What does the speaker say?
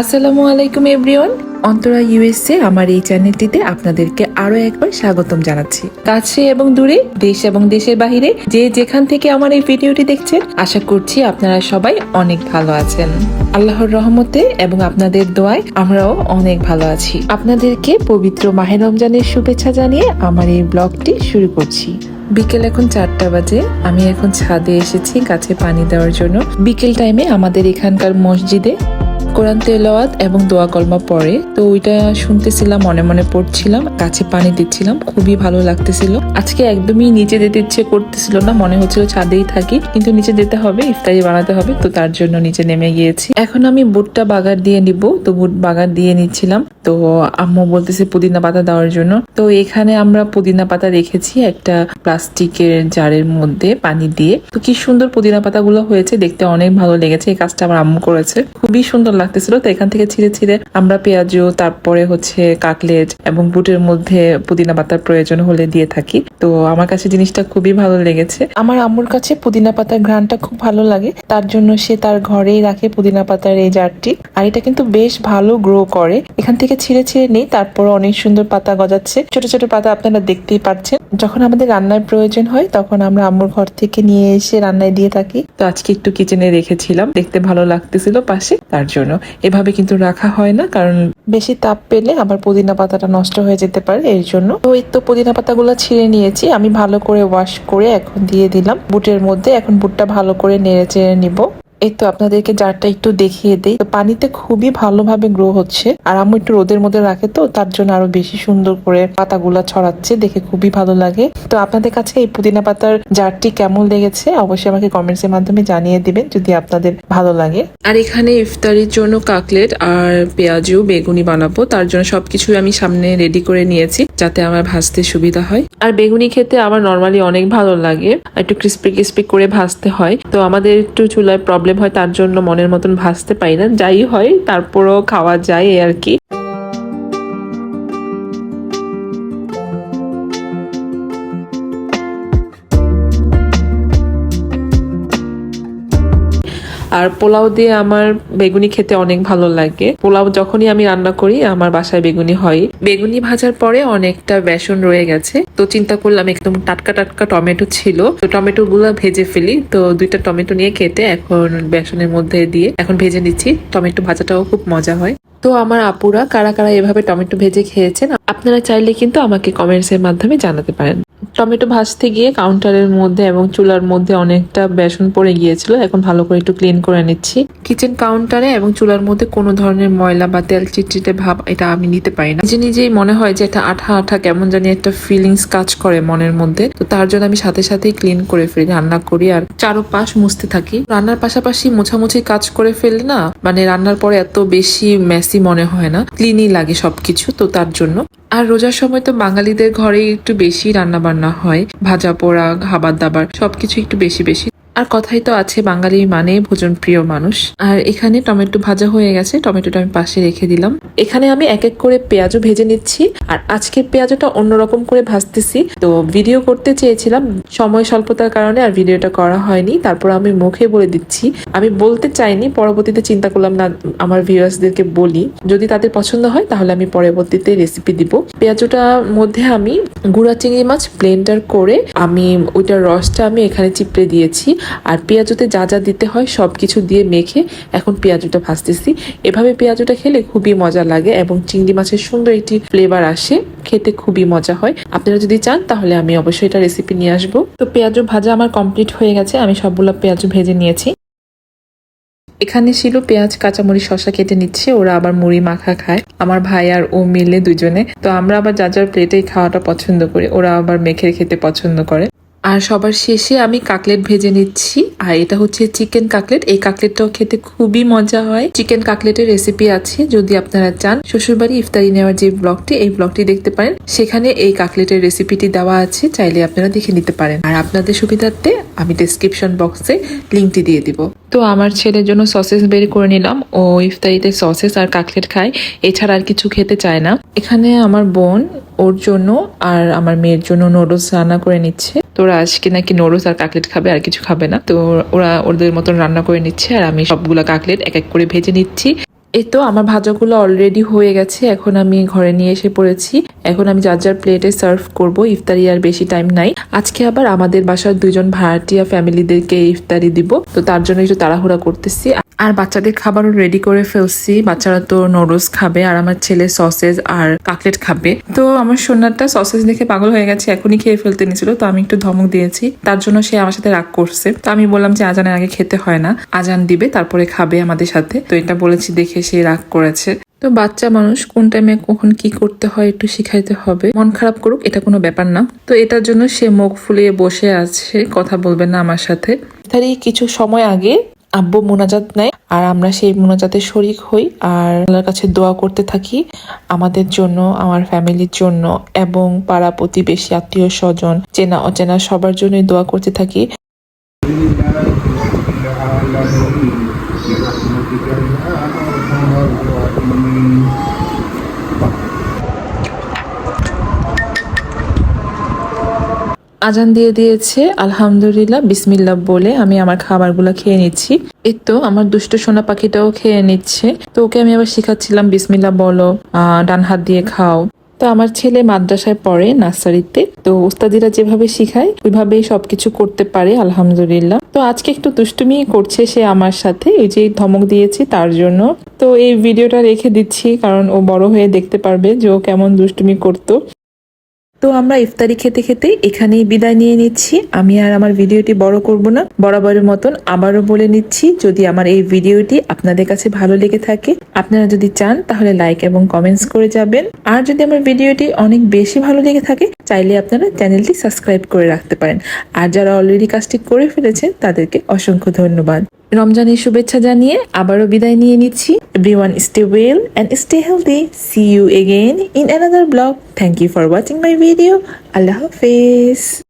আসসালামু আলাইকুম, everyone. Antara USA আমার এই চ্যানেলটিতে আপনাদেরকে আরও একবার স্বাগতম জানাচ্ছি। কাছে এবং দূরে, দেশ এবং দেশের বাহিরে, যে যেখান থেকে আমার এই ভিডিওটি দেখছেন, আশা করছি আপনারা সবাই অনেক ভালো আছেন। আল্লাহর রহমতে এবং আপনাদের দোয়ায় আমরাও অনেক ভালো আছি। আপনাদেরকে পবিত্র মাহে রমজানের শুভেচ্ছা জানিয়ে আমার এই ব্লগটি শুরু করছি। বিকেল এখন চারটা বাজে, আমি এখন ছাদে এসেছি গাছে পানি দেওয়ার জন্য। বিকেল টাইমে আমাদের এখানকার মসজিদে কোরআন তেলাওয়াত এবং দোয়া কলমা পড়ে, তো ওইটা শুনতেছিলাম, মনে মনে পড়ছিলাম কাছে পানি দিচ্ছিলাম, খুবই ভালো লাগতেছিল। আজকে একদমই নিচে যেতে ইচ্ছে করতেছিল না, মনে হচ্ছিল ছাদেই থাকি, কিন্তু নিচে যেতে হবে, ইফতারি বানাতে হবে, তো তার জন্য নিচে নেমে গিয়েছি। এখন আমি বুটটা বাগার দিয়ে নিব, তো বুট বাগার দিয়ে নিচ্ছিলাম। তো আম্মু বলতেছে পুদিনা পাতা দেওয়ার জন্য। তো এখানে আমরা পুদিনা পাতা রেখেছি একটা প্লাস্টিকের জারের মধ্যে পানি দিয়ে। তো কি সুন্দর পুদিনা পাতাগুলো হয়েছে, দেখতে অনেক ভালো লেগেছে, এই কাজটা আমার আম্মু করেছে। খুবই সুন্দর লাগতেছিল, তো এখান থেকে ছিঁড়ে ছিঁড়ে আমরা পেঁয়াজু, তারপরে হচ্ছে কাকলেট এবং বুটের মধ্যে পুদিনা পাতার প্রয়োজন হলে দিয়ে থাকি। তো আমার কাছে জিনিসটা খুবই ভালো লেগেছে। আমার আম্মুর কাছে পুদিনা পাতার ঘ্রাণটা খুব ভালো লাগে, তার জন্য সে তার ঘরেই রাখে পুদিনা পাতার এই জারটি। আর এটা কিন্তু বেশ ভালো গ্রো করে। এখান থেকে ছিঁড়ে ছিঁড়ে নেই তারপর অনেক সুন্দর পাতা গজাচ্ছে। ছোট ছোট পাতা আপনারা দেখতেই পাচ্ছেন যখন আমাদের রান্নার প্রয়োজন হয়, তখন আমরা আম্মুর ঘর থেকে নিয়ে এসে রান্নায় দিয়ে থাকি। তো আজকে একটু কিচেনে রেখেছিলাম, দেখতে ভালো লাগতেছিল পাশে, তার জন্য। এভাবে কিন্তু রাখা হয় না, কারণ বেশি তাপ পেলে আবার পুদিনা পাতাটা নষ্ট হয়ে যেতে পারে, এর জন্য। তো তো পুদিনা পাতাগুলো ছিঁড়ে নিয়েছি, আমি ভালো করে ওয়াশ করে এখন দিয়ে দিলাম। বুটের মধ্যে এখন বুটটা ভালো করে নেড়ে চেড়ে নিব। এই তো আপনাদেরকে জারটা একটু দেখিয়ে দেই। তো পানিতে খুবই ভালোভাবে গ্রো হচ্ছে। আর আমি একটু রোদের মধ্যে রাখে তো, তার জন্য আরও বেশি সুন্দর করে পাতাগুলা ছড়াচ্ছে, দেখে খুবই ভালো লাগে। তো আপনাদের কাছে এই পুদিনা পাতার জারটি কেমন লেগেছে, অবশ্যই আমাকে কমেন্টস এর মাধ্যমে জানিয়ে দিবেন, যদি আপনাদের ভালো লাগে। আর এখানে ইফতারির জন্য কাকলেট আর পেঁয়াজু, বেগুনি বানাবো, তার জন্য সবকিছু আমি সামনে রেডি করে নিয়েছি, যাতে আমার ভাজতে সুবিধা হয়। আর বেগুনি খেতে আমার নর্মালি অনেক ভালো লাগে, একটু ক্রিস্পি ক্রিস্পি করে ভাজতে হয়। তো আমাদের একটু চুলায় প্রবলেম হয় তার জন্য মনের মতন ভাসতে পারি না। যাই হয়, তারপরও খাওয়া যায় আর কি। আর পোলাও দিয়ে আমার বেগুনি খেতে অনেক ভালো লাগে। পোলাও যখনই আমি রান্না করি, আমার বাসায় বেগুনি হয়। বেগুনি ভাজার পরে অনেকটা বেসন রয়ে গেছে। তো চিন্তা করলাম, একদম টাটকা টাটকা টমেটো ছিল। তো টমেটো গুলো ভেজে ফেলি। তো দুইটা টমেটো নিয়ে কেটে এখন বেসনের মধ্যে দিয়ে এখন ভেজে নিচ্ছি। টমেটো ভাজাটাও খুব মজা হয়। তো আমার আপুরা কারা কারা এভাবে টমেটো ভেজে খেয়েছেন, আপনারা চাইলে কিন্তু আমাকে কমেন্টস এর মাধ্যমে জানাতে পারেন। টমেটো ভাজতে গিয়ে কাউন্টারের মধ্যে এবং চুলার মধ্যে অনেকটা বেসন পড়ে গিয়েছিল, এখন ভালো করে একটু ক্লিন করে নিচ্ছি। কিচেন কাউন্টারে এবং চুলার মধ্যে কোনো ধরনের ময়লা বা তেল চিটচিটে ভাব এটা আমি নিতে পারি না। নিজে নিজেই মনে হয় যে এটা আঠা আঠা কেমন জানি একটা ফিলিংস কাজ করে মনের মধ্যে, তো তার জন্য আমি সাথে সাথেই ক্লিন করে ফেলি, রান্না করি আর চারোপাশ মুছতে থাকি। রান্নার পাশাপাশি মোছামুছি কাজ করে ফেললে না মানে রান্নার পরে এত বেশি মেসি মনে হয় না। ক্লিনই লাগে সবকিছু, তো তার জন্য। আর রোজার সময় তো বাঙালিদের ঘরে একটু বেশি রান্না বান্না হয়। ভাজা পোড়া খাবার দাবার সবকিছু একটু বেশি বেশি। আর কথাই তো আছে বাঙালি মানে ভোজন প্রিয় মানুষ। আর এখানে টমেটো ভাজা হয়ে গেছে, টমেটোটা আমি পাশে রেখে দিলাম। এখানে আমি এক এক করে পেঁয়াজও ভেজে নিচ্ছি, আর আজকের পেঁয়াজটা অন্যরকম করে ভাজতেছি। তো ভিডিও করতে চেয়েছিলাম, সময় স্বল্পতার কারণে আর ভিডিওটা করা হয়নি, তারপর আমি মুখে বলে দিচ্ছি। আমি বলতে চাইনি, পরবর্তীতে চিন্তা করলাম, না, আমার ভিউয়ার্সদেরকে বলি। যদি তাদের পছন্দ হয়, তাহলে আমি পরবর্তীতে রেসিপি দিব। পেঁয়াজটার মধ্যে আমি গুঁড়া চিংড়ি মাছ ব্লেন্ডার করে আমি ওইটার রসটা আমি এখানে চিপড়ে দিয়েছি। আর পেঁয়াজুতে যা যা দিতে হয় সব কিছু দিয়ে মেখে এখন পেঁয়াজুটা ভাজতেছি। এভাবে পেঁয়াজুটা খেলে খুবই মজা লাগে এবং চিংড়ি মাছের সুন্দর একটি ফ্লেভার আসে, খেতে খুবই মজা হয়। আপনারা যদি চান তাহলে আমি অবশ্যই এটা রেসিপি নিয়ে আসব। তো পেঁয়াজু ভাজা আমার কমপ্লিট হয়ে গেছে, আমি সবগুলো পেঁয়াজু ভেজে নিয়েছি। এখানে ছিল পেঁয়াজ, কাঁচামরিচ, শসা কেটে নিচ্ছে, ওরা আবার মুড়ি মাখা খায়। আমার ভাই আর ও মিলে দুজনে। তো আমরা আবার যা যার প্লেটেই খাওয়াটা পছন্দ করি, ওরা আবার মেখে খেতে পছন্দ করে। আর সবার শেষে আমি কাকলেট ভেজে নিচ্ছি। আর এটা হচ্ছে চিকেন কাকলেট। এই কাকলেটটাও খেতে খুবই মজা হয়। চিকেন কাকলেটের রেসিপি আছে, যদি আপনারা চান। শ্বশুরবাড়ি ইফতারি নেওয়ার যে ব্লগটি, এই ব্লগটি দেখতে পারেন। সেখানে এই কাকলেটের রেসিপিটি দেওয়া আছে, চাইলে আপনারা দেখে নিতে পারেন। আর আপনাদের সুবিধার্থে আমি ডেসক্রিপশন বক্সে লিঙ্কটি দিয়ে দিব। তো আমার ছেলের জন্য সসেস বের করে নিলাম। ও ইফতারিতে সসেস আর কাকলেট খায়। এছাড়া আর কিছু খেতে চায় না। এখানে আমার বোন, ওর জন্য আর আমার মেয়ের জন্য নুডলস রান্না করে নিচ্ছে। তো ওরা আজকে নাকি নুডলস আর কাকলেট খাবে, আর কিছু খাবে না। তো ওরা ওদের মতন রান্না করে নিচ্ছে, আর আমি সবগুলা কাকলেট এক এক করে ভেজে নিচ্ছি। এই তো আমার ভাজাগুলো অলরেডি হয়ে গেছে, এখন আমি ঘরে নিয়ে এসে পড়েছি। এখন আমি যার যার প্লেটে সার্ভ করব, ইফতারি আর বেশি টাইম নাই। আজকে আবার আমাদের বাসার দুজন ভাড়াটিয়া ফ্যামিলিদেরকে ইফতারি দিব, তো তার জন্য একটু তাড়াহুড়া করতেছি। আর বাচ্চাদের খাবারও রেডি করে ফেলছি। বাচ্চারা তো নুডলস খাবে আর আমার ছেলে সসেজ আর কাকলেট খাবে। তো আমার সোনারটা সসেজ দেখে পাগল হয়ে গেছে, এখনই খেয়ে ফেলতে নিয়েছিল তো আমি একটু ধমক দিয়েছি। তার জন্য সে আমার সাথে রাগ করছে। তো আমি বললাম যে আজানের আগে খেতে হয় না, আজান দিবে, তারপরে খাবে আমাদের সাথে। তো এটা বলেছি দেখে সে রাগ করেছে। তো বাচ্চা মানুষ, কোন টাইমে কখন কি করতে হয় একটু শিখাইতে হবে। মন খারাপ করুক, এটা কোনো ব্যাপার না। তো এটার জন্য সে মুখ ফুলিয়ে বসে আছে, কথা বলবে না আমার সাথে। তারই কিছু সময় আগে আব্বু মোনাজাত নেয় আর আমরা সেই মোনাজাতে শরিক হই আর আল্লাহর কাছে দোয়া করতে থাকি আমাদের জন্য, আমার ফ্যামিলির জন্য এবং পাড়া প্রতিবেশী, আত্মীয় স্বজন, চেনা অচেনা সবার জন্যই দোয়া করতে থাকি Thank you. আজান দিয়ে দিয়েছে, আলহামদুলিল্লাহ, বিসমিল্লাহ বলে আমি আমার খাবারগুলো খেয়ে নিচ্ছি। এই তো আমার দুষ্ট সোনা পাখিটাও খেয়ে নিচ্ছে। তো ওকে আমি আবার শিখাচ্ছিলাম, বিসমিল্লাহ বলো ডান হাত দিয়ে খাও। তো আমার ছেলে মাদ্রাসায় পড়ে নার্সারিতে। তো ওস্তাদিরা যেভাবে শিখায়, ওইভাবেই সবকিছু করতে পারে, আলহামদুলিল্লাহ। তো আজকে একটু দুষ্টুমি করছে সে আমার সাথে, এই যে ধমক দিয়েছি তার জন্য। তো এই ভিডিওটা রেখে দিচ্ছি, কারণ ও বড় হয়ে দেখতে পারবে যে ও কেমন দুষ্টুমি করতো। তো আমরা ইফতারি খেতে খেতে এখানেই বিদায় নিয়ে নিচ্ছি। আমি আর আমার ভিডিওটি বড় করব না, বরাবরের মতন আবারও বলে নিচ্ছি, যদি আমার এই ভিডিওটি আপনাদের কাছে ভালো লেগে থাকে, আপনারা যদি চান তাহলে লাইক এবং কমেন্টস করে যাবেন। আর যদি আমার ভিডিওটি অনেক বেশি ভালো লেগে থাকে, চাইলে আপনারা চ্যানেলটি সাবস্ক্রাইব করে রাখতে পারেন। আর যারা অলরেডি কাজটি করে ফেলেছেন, তাদেরকে অসংখ্য ধন্যবাদ। রমজানের শুভেচ্ছা জানিয়ে আবারও বিদায় নিয়ে নিচ্ছি। Everyone stay well and stay healthy see you again in another blog thank you for watching my video আল্লাহ হাফেজ।